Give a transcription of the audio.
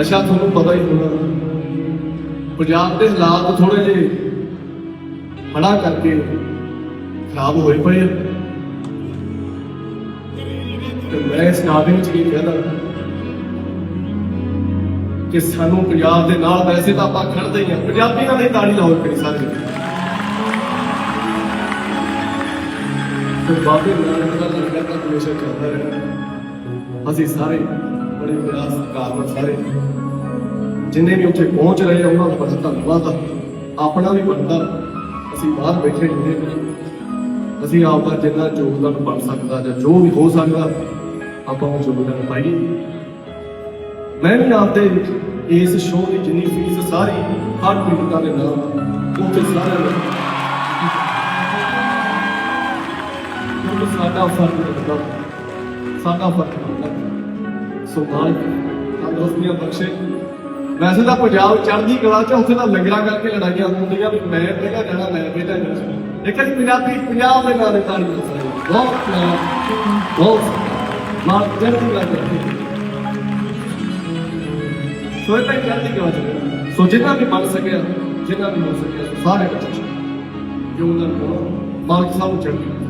ਅੱਛਾ, ਤੁਹਾਨੂੰ ਪਤਾ ਹੀ ਹੋਣਾ। ਪੰਜਾਬ ਦੇ ਹਾਲਾਤ ਥੋੜੇ ਜਿਹੇ ਹੜਾ ਕਰਕੇ ਖਰਾਬ ਹੋਏ ਪਏ ਆ। ਤੇ ਮੈਂ ਇਸ ਨਾਦੇ ਵਿੱਚ ਕੀ ਕਹਿਦਾ ਕਿ ਸਾਨੂੰ ਪੰਜਾਬ ਦੇ ਨਾਲ ਵੈਸੇ ਤਾਂ ਆਪਾਂ ਖੜਦੇ ਹੀ ਆ। ਪੰਜਾਬੀਆਂ ਦੀ ਤਾੜੀ ਲਾਓ ਕਰੀ ਸਾਰੇ। ਤੇ ਬਾਬੇ ਨਾਨਕ ਦਾ ਲੰਗਰ ਤਾਂ ਹਮੇਸ਼ਾ ਚੱਲਦਾ ਰਹਿਣਾ ਅਸੀਂ ਸਾਰੇ ਬੜੇ ਪਿਆਰ ਸਤਿਕਾਰ ਨਾਲ ਸਾਰੇ। ਜਿੰਨੇ ਵੀ ਉੱਥੇ ਪਹੁੰਚ ਰਹੇ ਆ, ਉਹਨਾਂ ਦਾ ਬੜਾ ਧੰਨਵਾਦ ਆਪਣਾ ਵੀ ਬਣਦਾ ਅਸੀਂ ਬਾਹਰ ਬੈਠੇ ਹੁੰਦੇ ਹਾਂ ਅਸੀਂ ਆਪ ਦਾ ਜਿੰਨਾ ਯੋਗਦਾਨ ਬਣ ਸਕਦਾ ਜਾਂ ਜੋ ਵੀ ਹੋ ਸਕਦਾ, ਆਪਾਂ ਉਹ ਯੋਗਦਾਨ ਪਾਈਏ। ਮੈਂ ਵੀ ਆਪਦੇ ਇਸ ਸ਼ੋਅ ਦੀ ਜਿੰਨੀ ਫੀਸ ਸਾਰੀ ਹਰ ਪੀੜਤਾਂ ਦੇ ਨਾਮ ਉੱਥੇ ਸਾਰਿਆਂ ਨੂੰ ਕਿਉਂਕਿ ਸਾਡਾ ਫ਼ਰਕ ਹੁੰਦਾ ਸਾਡਾ ਫ਼ਰਕ ਹੁੰਦਾ ਸੋ ਤੰਦਰੁਸਤੀਆਂ ਬਖਸ਼ੇ। ਵੈਸੇ ਤਾਂ ਪੰਜਾਬ ਚੜ੍ਹਦੀ ਕਲਾ ਚ ਉੱਥੇ ਤਾਂ ਲੰਗਰਾਂ ਕਰਕੇ ਲੜਾਈਆਂ ਹੁੰਦੀਆਂ, ਵੀ ਮੈਂ ਪਹਿਲਾਂ ਜਾਣਾ, ਮੈਂ ਪਹਿਲਾਂ ਜਾਣਾ। ਲੇਕਿਨ ਪੰਜਾਬੀ, ਪੰਜਾਬ ਦੇ ਨਾਂ ਦੇ ਬਹੁਤ ਪਿਆਰ, ਬਹੁਤ ਮਾਲਕ ਚੜ੍ਹਦੀ ਕਲਾ ਚ ਸੋ ਇਹ ਤਾਂ ਚੜ੍ਹਦੀ ਕਲਾ ਚ ਸੋ ਜਿੰਨਾ ਵੀ ਬਣ ਸਕਿਆ, ਜਿੰਨਾ ਵੀ ਹੋ ਸਕਿਆ, ਸੋ ਸਾਰੇ ਬੱਚੇ ਜੋ ਉਹਨਾਂ ਨੂੰ ਮਾਲਕ ਸਾਹਿਬ ਚੜ੍ਹਦੀ